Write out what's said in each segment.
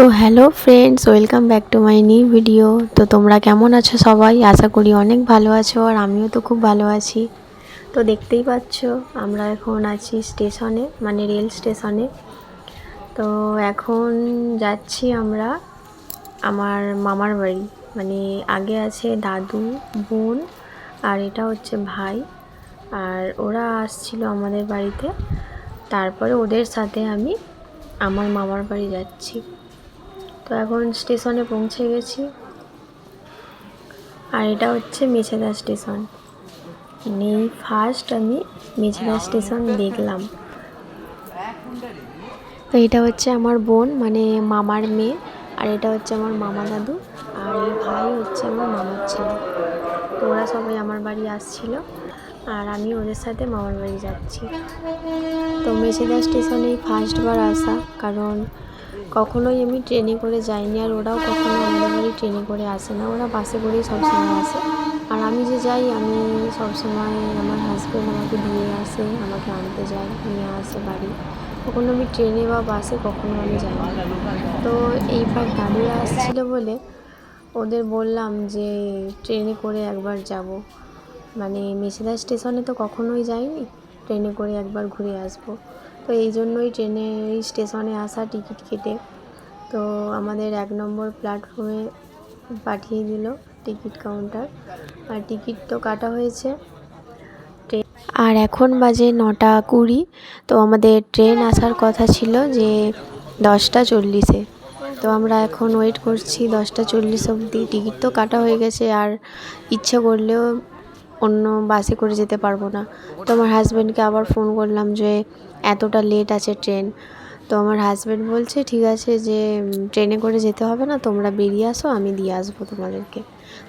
So hello friends welcome back to my new video তো তোমরা কেমন আছো সবাই? আশা করি অনেক ভালো আছো আর আমিও তো খুব ভালো আছি। তো দেখতেই পাচ্ছ, আমরা এখন আছি স্টেশনে মানে রেল স্টেশনে। তো এখন যাচ্ছি আমরা আমার মামার বাড়ি। মানে আগে আছে দাদু, বোন আর এটা হচ্ছে ভাই। আর ওরা আসছিল আমাদের বাড়িতে। তারপরে ওদের সাথে আমি আমার মামার বাড়ি যাচ্ছি। তো এখন স্টেশনে পৌঁছে গেছি। আর এটা হচ্ছে মেছেদা স্টেশন। এই ফার্স্ট আমি মেছেদা স্টেশন দেখলাম। তো এটা হচ্ছে আমার বোন মানে মামার মেয়ে, আর এটা হচ্ছে আমার মামা দাদু, আর এই ভাই হচ্ছে আমার মামার ছেলে। তো ওরা সবাই আমার বাড়ি আসছিল, আর আমি ওদের সাথে মামার বাড়ি যাচ্ছি। তো মেছেদা স্টেশনেই ফার্স্টবার আসা, কারণ কখনোই আমি ট্রেনে করে যাইনি আর ওরাও কখনো আমাদের বাড়ি ট্রেনে করে আসে না। ওরা বাসে করেই সবসময় আসে। আর আমি যে যাই, আমি সবসময় আমার হাজব্যান্ড আমাকে দিয়ে আসে, আমাকে আনতে যায়, নিয়ে আসে বাড়ি। কখনো আমি ট্রেনে বা বাসে কখনো আমি যাই না তো এইবার দাদুরা আসছিল বলে ওদের বললাম যে ট্রেনে করে একবার যাব। মানে মেছেদা স্টেশনে তো কখনোই যাইনি, ট্রেনে করে একবার ঘুরে আসব। তো এই জন্যই ট্রেনে এই স্টেশনে আসা টিকিট কেটে তো আমাদের এক নম্বর প্ল্যাটফর্মে পাঠিয়ে দিল টিকিট কাউন্টার। আর টিকিট তো কাটা হয়েছে। আর এখন বাজে নটা কুড়ি। তো আমাদের ট্রেন আসার কথা ছিল যে দশটা চল্লিশে। তো আমরা এখন ওয়েট করছি দশটা চল্লিশ অবধি। টিকিট তো কাটা হয়ে গেছে আর ইচ্ছে করলেও অন্য বাসে করে যেতে পারব না। তো আমার হাজব্যান্ডকে আবার ফোন করলাম যে, এতটা লেট আছে ট্রেন তো আমার হাজব্যান্ড বলছে, ঠিক আছে যে ট্রেনে করে যেতে হবে না, তোমরা বেরিয়ে আসো, আমি দিয়ে আসব তোমাদেরকে।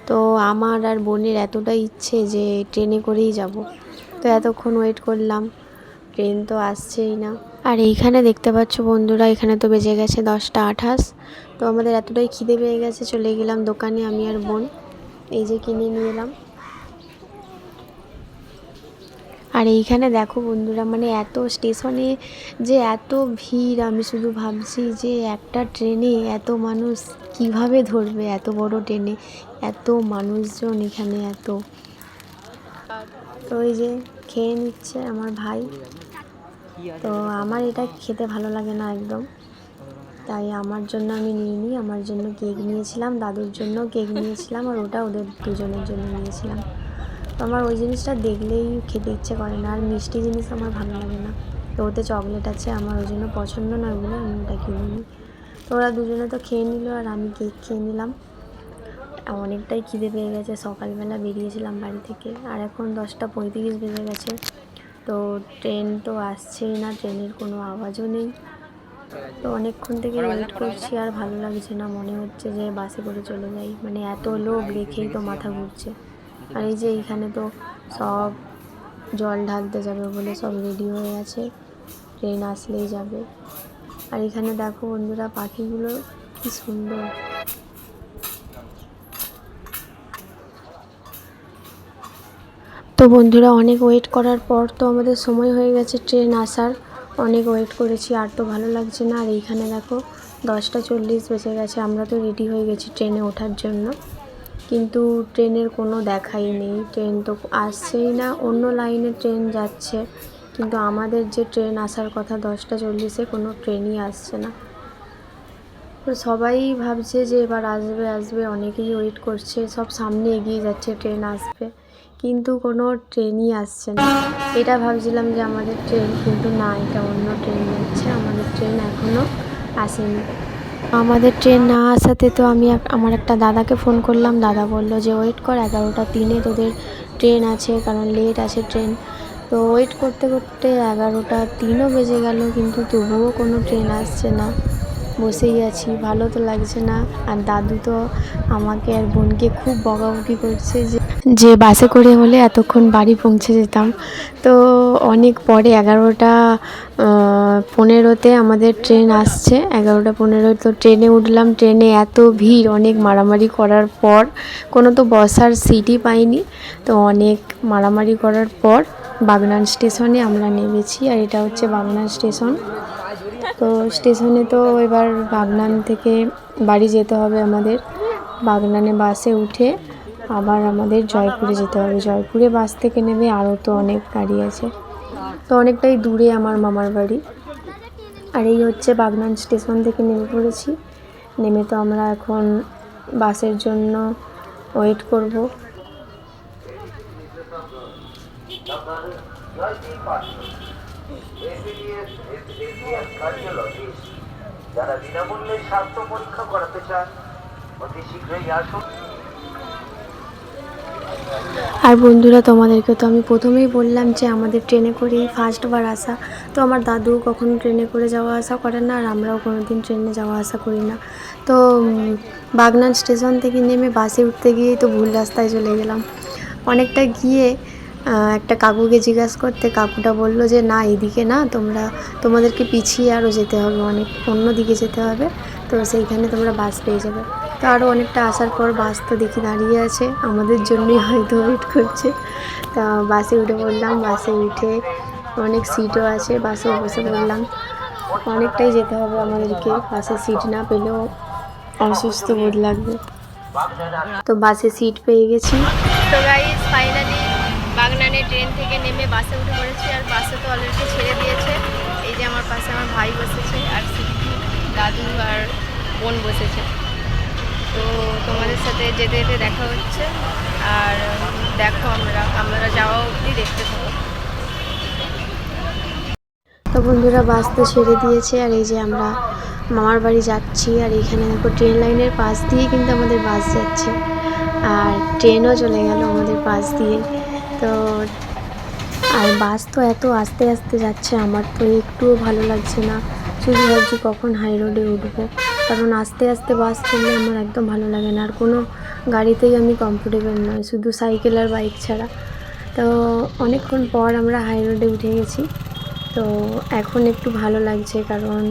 তো আমার আর বোনের এতটা ইচ্ছে যে ট্রেনে করেই যাব। তো এতক্ষণ ওয়েট করলাম ট্রেন তো আসছেই না। আর এইখানে দেখতে পাচ্ছ বন্ধুরা, এখানে তো বেজে গেছে দশটা আঠাশ। তো আমাদের এতটাই খিদে পেয়ে গেছে, চলে গেলাম দোকানে, আমি আর বোন। এই যে কিনে নিয়ে এলাম। আর এইখানে দেখো বন্ধুরা মানে এত স্টেশনে যে এত ভিড়, আমি শুধু ভাবছি যে একটা ট্রেনে এত মানুষ কীভাবে ধরবে এত বড় ট্রেনে? এত মানুষজন এখানে, এত। তো এই যে খেয়ে নিচ্ছে আমার ভাই। তো আমার এটা খেতে ভালো লাগে না একদম। তাই আমার জন্য আমি নিয়ে নিই, আমার জন্য কেক নিয়েছিলাম, দাদুর জন্য কেক নিয়েছিলাম, আর ওটা ওদের দুজনের জন্য নিয়েছিলাম। তো আমার ওই জিনিসটা দেখলেই খেতে ইচ্ছে করে না। আর মিষ্টি জিনিস আমার ভালো লাগে না। তো ওতে চকলেট আছে আমার ওই জন্য পছন্দ নয় বলে আমি ওটা কিনে নিই তো ওরা দুজনে তো খেয়ে নিল আর আমি কেক খেয়ে নিলাম। অনেকটাই খিদে পেয়ে গেছে। সকালবেলা বেরিয়েছিলাম বাড়ি থেকে। আর এখন দশটা পঁয়ত্রিশ বেজে গেছে। তো ট্রেন তো আসছেই না ট্রেনের কোনো আওয়াজও নেই। তো অনেকক্ষণ থেকে ওয়েট করছি আর ভালো লাগছে না। মনে হচ্ছে যে বাসে করে চলে যাই। মানে এত লোক রেখেই তো মাথা ঘুরছে। আর এই যে এইখানে তো সব জল ঢালতে যাবে বলে সব রেডি হয়ে আছে। ট্রেন আসলেই যাবে। আর এখানে দেখো বন্ধুরা, পাখিগুলো কি সুন্দর। তো বন্ধুরা, অনেক ওয়েট করার পর তো আমাদের সময় হয়ে গেছে ট্রেন আসার। অনেক ওয়েট করেছি, আর তো ভালো লাগছে না। আর এইখানে দেখো, দশটা চল্লিশ বেজে গেছে। আমরা তো রেডি হয়ে গেছি ট্রেনে ওঠার জন্য। কিন্তু ট্রেনের কোনো দেখাই নেই। ট্রেন তো আসছেই না, অন্য লাইনে ট্রেন যাচ্ছে। কিন্তু আমাদের যে ট্রেন আসার কথা দশটা চল্লিশে কোনো ট্রেনই আসছে না। সবাই ভাবছে যে এবার আসবে আসবে, অনেকেই ওয়েট করছে, সব সামনে এগিয়ে যাচ্ছে, ট্রেন আসবে। কিন্তু কোনো ট্রেনই আসছে না। এটা ভাবছিলাম যে আমাদের ট্রেন কিন্তু না, এটা অন্য ট্রেন যাচ্ছে, আমাদের ট্রেন এখনও আসেনি। আমাদের ট্রেন না আসাতে তো আমি আমার একটা দাদাকে ফোন করলাম। দাদা বলল যে ওয়েট কর, এগারোটা তিনে তোদের ট্রেন আছে, কারণ লেট আছে ট্রেন তো ওয়েট করতে করতে এগারোটা তিনও বেজে গেল, কিন্তু তবুও কোনো ট্রেন আসছে না। বসেই আছি, ভালো তো লাগছে না। আর দাদু তো আমাকে আর বোনকে খুব বকাবকি করছে যে যে বাসে করে হলে এতক্ষণ বাড়ি পৌঁছে যেতাম। তো অনেক পরে এগারোটা পনেরোতে আমাদের ট্রেন আসছে। এগারোটা পনেরো তো ট্রেনে উঠলাম। ট্রেনে এত ভিড়, অনেক মারামারি করার পর। কোনো তো বসার সিটই পাইনি। তো অনেক মারামারি করার পর বাগনান স্টেশনে আমরা নেমেছি। আর এটা হচ্ছে বাগনান স্টেশন। তো স্টেশনে তো এবার বাগনান থেকে বাড়ি যেতে হবে আমাদের। বাগনানে বাসে উঠে আবার আমাদের জয়পুরে যেতে হবে। জয়পুরে বাস থেকে নেমে আরও তো অনেক গাড়ি আছে। তো অনেকটাই দূরে আমার মামার বাড়ি। আর এই হচ্ছে বাগনান স্টেশন থেকে নেমে পড়েছি। নেমে তো আমরা এখন বাসের জন্য ওয়েট করব। যারা বিনামূল্যে স্বাস্থ্য পরীক্ষা করাতে চান অতি শীঘ্রই আসুন আর বন্ধুরা, তোমাদেরকে তো আমি প্রথমেই বললাম যে আমাদের ট্রেনে করেই ফার্স্টবার আসা। তো আমার দাদু কখনো ট্রেনে করে যাওয়া আসা করে না, আর আমরাও কোনো দিন ট্রেনে যাওয়া আসা করি না। তো বাগনান স্টেশন থেকে নেমে বাসে উঠতে গিয়েই তো ভুল রাস্তায় চলে গেলাম। অনেকটা গিয়ে একটা কাকুকে জিজ্ঞাসা করতে কাকুটা বলল যে, না, এদিকে না, তোমরা, তোমাদেরকে পিছিয়ে আরও যেতে হবে, অনেক অন্য দিকে যেতে হবে, তো সেইখানে তোমরা বাস পেয়ে যাবে। তো আরও অনেকটা আসার পর বাস তো দেখি দাঁড়িয়ে আছে, আমাদের জন্যই হয়তো ওয়েট করছে। তা বাসে উঠে পড়লাম, বাসে উঠে অনেক সিটও আছে, বাসে বসে পড়লাম। অনেকটাই যেতে হবে আমাদেরকে, বাসে সিট না পেলেও অসুস্থ বোধ লাগবে। তো বাসে সিট পেয়ে গেছি। তো ফাইনালি ট্রেন থেকে নেমে বাসে উঠে পড়েছি আর বাসে তো অলরেডি ছেড়ে দিয়েছে। এই যে আমার পাশে আমার ভাই বসেছে আর সিদ্ধি দাদু আর বোন বসেছে। তো তোমাদের সাথে যেতে যেতে দেখা হচ্ছে আর দেখো আমরা আমরা যাওয়া অবধি দেখতে থাকো। তো বন্ধুরা, বাস তো ছেড়ে দিয়েছে আর এই যে আমরা মামার বাড়ি যাচ্ছি আর এখানে দেখো ট্রেন লাইনের পাশ দিয়ে কিন্তু আমাদের বাস যাচ্ছে। আর ট্রেনও চলে গেল আমাদের পাশ দিয়ে। তো আর বাস তো এত আস্তে আস্তে যাচ্ছে, আমার তো একটুও ভালো লাগছে না। শুধু ভাবছি কখন হাই রোডে উঠবো। কারণ আস্তে আস্তে বাস চললে আমার একদম ভালো লাগে না। আর কোনো গাড়িতেই আমি কমফোর্টেবল নয় শুধু সাইকেল আর বাইক ছাড়া। তো অনেকক্ষণ পর আমরা হাই রোডে উঠে গেছি। তো এখন একটু ভালো লাগছে কারণ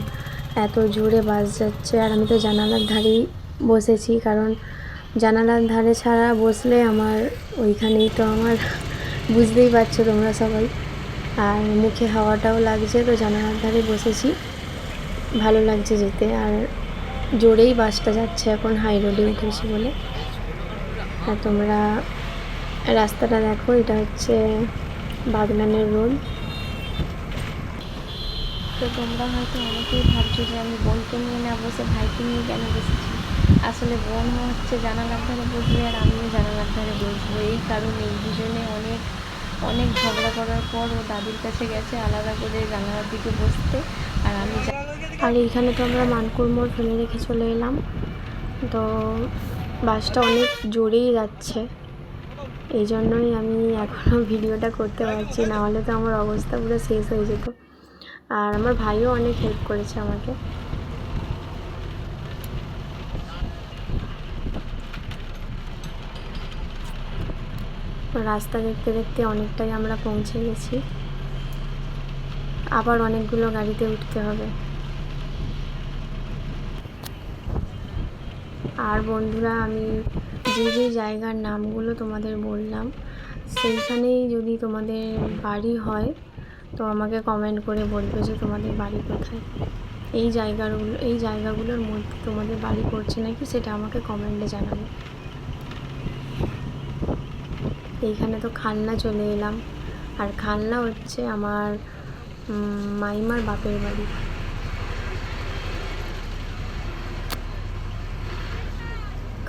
এত জোরে বাস যাচ্ছে। আর আমি তো জানালার ধারেই বসেছি, কারণ জানালার ধারে ছাড়া বসলে আমার ওইখানেই তো আমার বুঝতেই পারছ তোমরা সবাই। আর মুখে হাওয়াটাও লাগছে, তো জানালার ধারে বসেছি। ভালো লাগছে যেতে। আর জোরেই বাসটা যাচ্ছে এখন, হাই রোডে উঠেছি বলে। আর তোমরা রাস্তাটা দেখো, এটা হচ্ছে বাগনানের রোড। তো তোমরা হয়তো অনেকেই ভাবছ যে আমি বোনকে নিয়ে না বসে ভাইকে নিয়ে কেন বসেছি? আসলে বোন হচ্ছে জানালার ধারে বসবে আর আমিও জানালার ধারে বসবো। এই কারণে দুজনে অনেক অনেক ঝগড়া করার পর ও দাদির কাছে গেছে আলাদা করে জানালার দিকে বসতে আর আমি আর এইখানে তো আমরা মানকুর মোড় ফেলে রেখে চলে এলাম। তো বাসটা অনেক জোরেই যাচ্ছে। এই জন্যই আমি এখনও ভিডিওটা করতে পারছি না হলে তো আমার অবস্থা পুরো শেষ হয়ে যেত। আর আমার ভাইও অনেক হেল্প করেছে আমাকে। রাস্তা দেখতে দেখতে অনেকটাই আমরা পৌঁছে গেছি। আবার অনেকগুলো গাড়িতে উঠতে হবে। আর বন্ধুরা, আমি যে যে জায়গার নামগুলো তোমাদের বললাম, সেইখানেই যদি তোমাদের বাড়ি হয়, তো আমাকে কমেন্ট করে বলবে যে তোমাদের বাড়ি কোথায়। এই জায়গাগুলো এই জায়গাগুলোর মধ্যে তোমাদের বাড়ি পড়ছে নাকি, সেটা আমাকে কমেন্টে জানাবে। এইখানে তো খালনা চলে এলাম। আর খালনা হচ্ছে আমার মাইমার বাপের বাড়ি।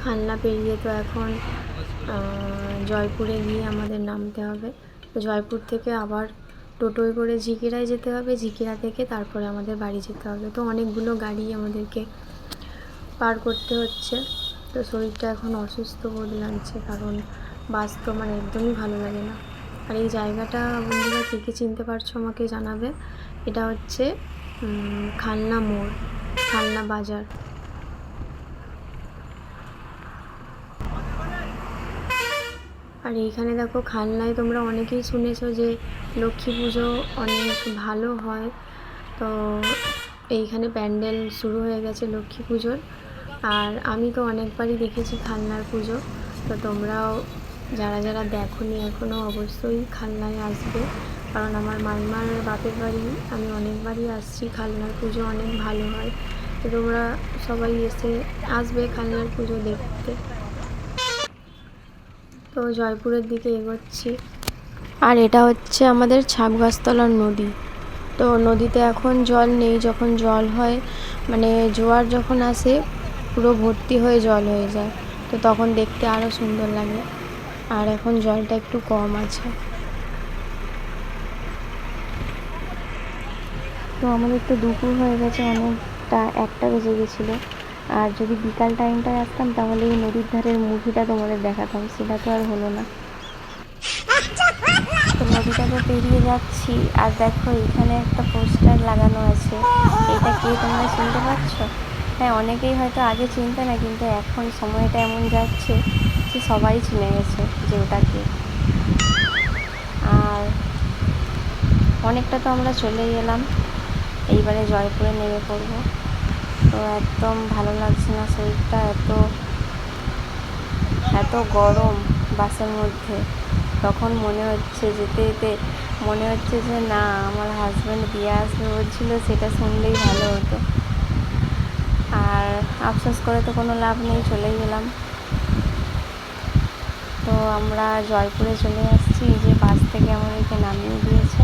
খালনা পেরিয়ে তো এখন জয়পুরে গিয়ে আমাদের নামতে হবে। তো জয়পুর থেকে আবার টোটোয় করে ঝিকিরায় যেতে হবে। ঝিকিরা থেকে তারপরে আমাদের বাড়ি যেতে হবে। তো অনেকগুলো গাড়ি আমাদেরকে পার করতে হচ্ছে। তো শরীরটা এখন অসুস্থ বোধ লাগছে কারণ বাস তো আমার একদমই ভালো লাগে না। আর এই জায়গাটা বন্ধুরা কী কে চিনতে পারছ আমাকে জানাবে। এটা হচ্ছে খালনা মোড়, খালনা বাজার। আর এইখানে দেখো খালনায় তোমরা অনেকেই শুনেছো যে লক্ষ্মী পুজো অনেক ভালো হয়। তো এইখানে প্যান্ডেল শুরু হয়ে গেছে লক্ষ্মী পুজোর। আর আমি তো অনেকবারই দেখেছি খালনার পুজো। তো তোমরাও যারা যারা দেখোনি এখনও অবশ্যই খালনায় আসবে। কারণ আমার মাইমার বাপের বাড়ি, আমি অনেকবারই আসছি, খালনার পুজো অনেক ভালো হয়। তো তোমরা সবাই এসে আসবে খালনার পুজো দেখতে। তো জয়পুরের দিকে এগোচ্ছি। আর এটা হচ্ছে আমাদের ছাপগাছতলার নদী। তো নদীতে এখন জল নেই, যখন জল হয় মানে জোয়ার যখন আসে, পুরো ভর্তি হয়ে জল হয়ে যায়। তো তখন দেখতে আরও সুন্দর লাগে। আর এখন জলটা একটু কম আছে। তো আমাদের তো দুপুর হয়ে গেছে, অনেকটা একটা বেজে গেছিল। আর যদি বিকাল টাইমটায় আসতাম, তাহলে এই নদীর ধারের মুভিটা তোমাদের দেখাতাম, সেটা তো আর হলো না। তো নদীটাকে পেরিয়ে যাচ্ছি, আর দেখো এখানে একটা পোস্টার লাগানো আছে। এটা কে তোমরা চিনতে পারছ? হ্যাঁ অনেকেই হয়তো আগে চিনতে না, কিন্তু এখন সময়টা এমন যাচ্ছে যে সবাই চিনে গেছে যে ওটা কে। আর অনেকটা তো আমরা চলেই গেলাম এইবারে জয়পুরে নেমে পড়ব। তো একদম ভালো লাগছে না শরীরটা এত এত গরম বাসের মধ্যে। তখন মনে হচ্ছে যেতে যেতে, মনে হচ্ছে যে না, আমার হাজব্যান্ড দিয়ে আসবে বলছিল, সেটা শুনলেই ভালো হতো। আর আফসোস করে তো কোনো লাভ নেই, চলেই গেলাম তো আমরা জয়পুরে চলে আসছি, এই যে বাস থেকে আমাদেরকে নামিয়ে দিয়েছে।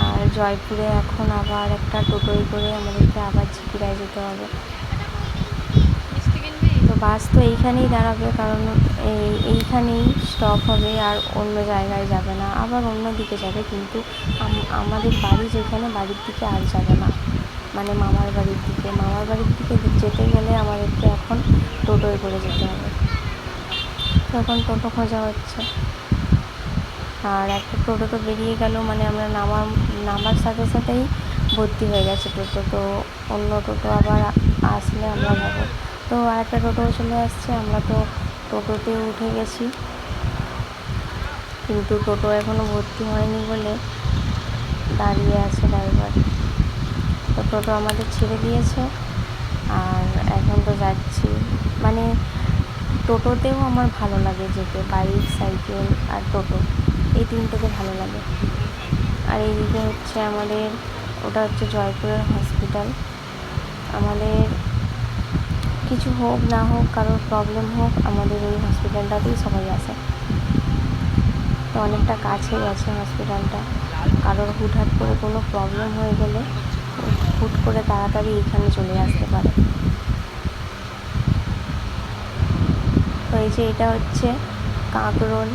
আর জয়পুরে এখন আবার একটা টোটোয় করে আমাদেরকে আবার ঝিকিরায় যেতে হবে। তো বাস তো এইখানেই দাঁড়াবে, কারণ এই, এইখানেই স্টপ হবে আর অন্য জায়গায় যাবে না। আবার অন্য দিকে যাবে, কিন্তু আমাদের বাড়ি যেখানে বাড়ির দিকে আর যাবে না। মানে মামার বাড়ির দিকে। মামার বাড়ির দিকে যেতে গেলে আমাদেরকে এখন টোটোয় করে যেতে হবে। তো এখন টোটো খোঁজা হচ্ছে। আর একটা টোটো তো বেরিয়ে গেল মানে আমরা নামার নামার সাথে সাথেই ভর্তি হয়ে গেছে টোটো। তো অন্য টোটো আবার আসলে আমরা যাব তো আর একটা টোটো চলে আসছে, আমরা তো টোটোতে উঠে গেছি। কিন্তু টোটো এখনও ভর্তি হয়নি বলে দাঁড়িয়ে আছে ড্রাইভার তো টোটো আমাদের ছেড়ে দিয়েছে, আর এখন তো যাচ্ছি। মানে টোটোতেও আমার ভালো লাগে যেতে, বাইক, সাইকেল আর টোটো, এই তিনটেতে ভালো লাগে। আর এইদিকে হচ্ছে আমাদের, ওটা হচ্ছে জয়পুরের হসপিটাল আমাদের কিছু হোক না হোক, কারোর প্রবলেম হোক, আমাদের এই হসপিটালটাতেই সবাই আসে। তো অনেকটা কাছেই আছে হসপিটালটা কারোর হুটহাট করে কোনো প্রবলেম হয়ে গেলে, হুট করে তাড়াতাড়ি এখানে চলে আসতে পারে। তো এটা হচ্ছে কাঁকরোল।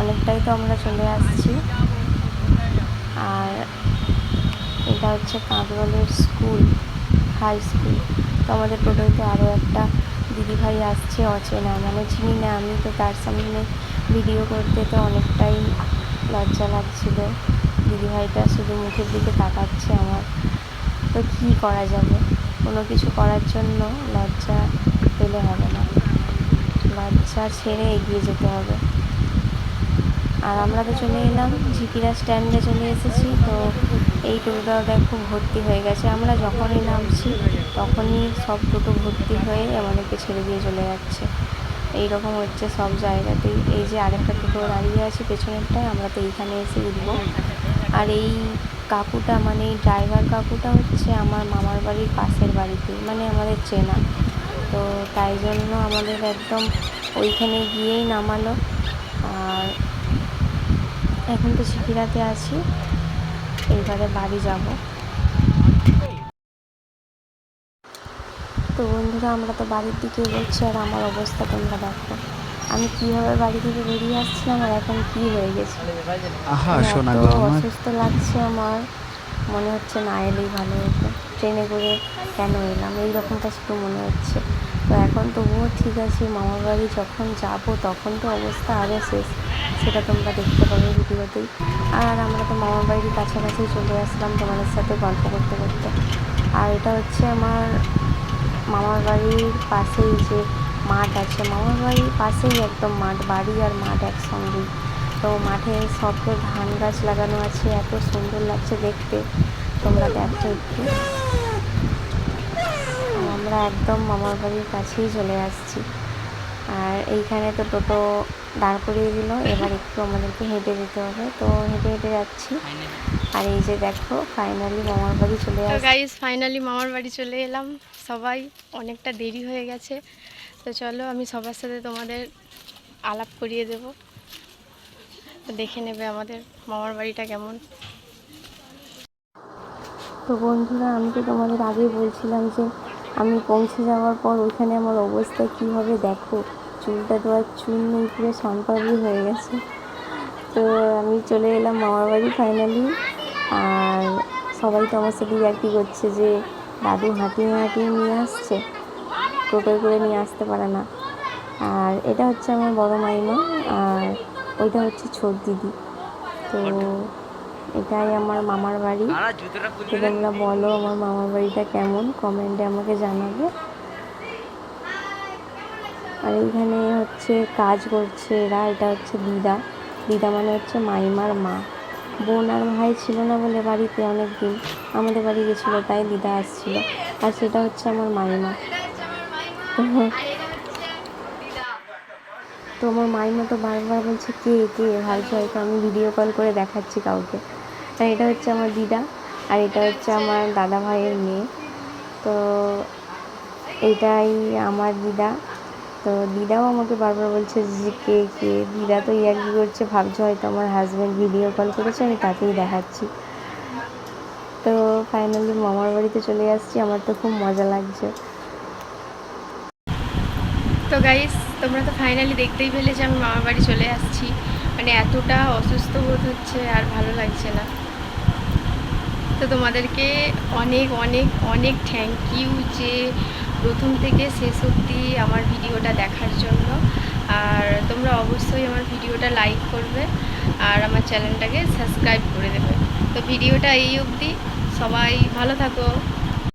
অনেকটাই তো আমরা চলে আসছি। আর এটা হচ্ছে কাঁকরোলের স্কুল, হাই স্কুল। তো আমাদের টোটোতে আরও একটা দিদিভাই আসছে অচেনা। মানে চিনি না, আমি তো তার সামনে ভিডিও করতে তো অনেকটাই লজ্জা লাগছিল। দিদিভাইটা শুধু মুখের দিকে তাকাচ্ছে আমার। তো কী করা যাবে? কোনো কিছু করার জন্য লজ্জা পেলে হবে না। লজ্জা ছেড়ে এগিয়ে যেতে হবে। আর আমরা তো চলে এলাম, ঝিকিরা স্ট্যান্ডে চলে এসেছি, তো এই টোটোটা দেখো ভর্তি হয়ে গেছে। আমরা যখনই নামছি, তখনই সব টোটো ভর্তি হয়ে আমাদেরকে ছেড়ে দিয়ে চলে যাচ্ছে। এই রকম হচ্ছে সব জায়গাতেই। এই যে আরেকটা টোটো দাঁড়িয়ে আছে পেছনেরটায়, আমরা তো এইখানে এসে উঠবো। আর এই কাকুটা মানে এই ড্রাইভার কাকুটা হচ্ছে আমার মামার বাড়ির পাশের বাড়িতে মানে আমাদের চেনা। তো তাই জন্য আমাদের একদম ওইখানে গিয়েই নামালো। আর এখন তো শিখিরাতে আছি। এইবারে বাড়ি যাব। তো বন্ধুরা আমরা তো বাড়ির দিকে এগোচ্ছি আর আমার অবস্থা তোমরা দেখো। আমি কীভাবে বাড়ি থেকে বেরিয়ে আসছিলাম আর এখন কী হয়ে গেছে? মানে অসুস্থ লাগছে আমার। মনে হচ্ছে না এলেই ভালো হতো। ট্রেনে করে কেন এলাম? এই রকমটা শুধু মনে হচ্ছে। এখন তবুও ঠিক আছে, মামার বাড়ি যখন যাব তখন তো অবস্থা আরও শেষ। সেটা তোমরা দেখতে পাবে ভিডিওতেই। আর আমরা তো মামার বাড়ির কাছাকাছি চলে আসলাম তোমাদের সাথে গল্প করতে করতে। আর এটা হচ্ছে আমার মামার বাড়ির পাশেই যে মাঠ আছে। মামার বাড়ির পাশেই একদম মাঠ, বাড়ি আর মাঠ একসঙ্গেই। তো মাঠে সব তো ধান গাছ লাগানো আছে, এত সুন্দর লাগছে দেখতে। তোমরা দেখো একটু। আমরা একদম মামার বাড়ির কাছেই চলে আসছি। আর এইখানে তো টোটো দাঁড় করিয়ে দিল। এবার একটু আমাদেরকে হেঁটে যেতে হবে। তো হেঁটে হেঁটে যাচ্ছি। আর এই যে দেখো ফাইনালি মামার বাড়ি চলে আসছি। গাইজ ফাইনালি মামার বাড়ি চলে এলাম। সবাই অনেকটা দেরি হয়ে গেছে। তো চলো আমি সবার সাথে তোমাদের আলাপ করিয়ে দেব। তো দেখে নেবে আমাদের মামার বাড়িটা কেমন। তো বন্ধুরা আমি তো তোমাদের আগেই বলছিলাম যে আমি পৌঁছে যাওয়ার পর ওইখানে আমার অবস্থা কী হবে দেখো? চুলটা তো আর চুল নেই, পুরো সানপাবলি হয়ে গেছে। তো আমি চলে এলাম মামার বাড়ি ফাইনালি আর সবাই তো আমার সাথে আর কি করছে যে, দাদু হাঁটিয়ে হাঁটিয়ে নিয়ে আসছে? টোটোয় করে নিয়ে আসতে পারে না। আর এটা হচ্ছে আমার বড় মাইমা, আর ওইটা হচ্ছে ছোট দিদি। তো এটাই আমার মামার বাড়ি। তোমরা বলো আমার মামার বাড়িটা কেমন, কমেন্টে আমাকে জানাবে। আর এইখানে হচ্ছে কাজ করছে এরা, এটা হচ্ছে দিদা। দিদা মানে হচ্ছে মাইমার মা। বোন আর ভাই ছিল না বলে বাড়িতে অনেক দিন আমাদের বাড়ি গেছিল, তাই দিদা আসছিল। আর সেটা হচ্ছে আমার মাইমা। তো তো আমার মাইমা তো বারবার বলছে, কে কে? ভাবছে হয়তো আমি ভিডিও কল করে দেখাচ্ছি কাউকে। আর এটা হচ্ছে আমার দিদা আর এটা হচ্ছে আমার দাদা ভাইয়ের মেয়ে। তো এটাই আমার দিদা। তো দিদাও আমাকে বারবার বলছে যে কে কে? দিদা তো ইয়ার্কি করছে? ভাবছে হয়তো আমার হাজব্যান্ড ভিডিও কল করেছে, আমি তাকেই দেখাচ্ছি। তো ফাইনালি মামার বাড়িতে চলে আসছি, আমার তো খুব মজা লাগছে। তো গাইস তোমরা তো ফাইনালি দেখতেই পেলে যে আমি মামার বাড়ি চলে আসছি। মানে এতটা অসুস্থ বোধ হচ্ছে আর ভালো লাগছে না। তো তোমাদেরকে অনেক অনেক অনেক থ্যাংক ইউ যে প্রথম থেকে শেষ অবধি আমার ভিডিওটা দেখার জন্য। আর তোমরা অবশ্যই আমার ভিডিওটা লাইক করবে আর আমার চ্যানেলটাকে সাবস্ক্রাইব করে দেবে। তো ভিডিওটা এই অবধি। সবাই ভালো থাকো।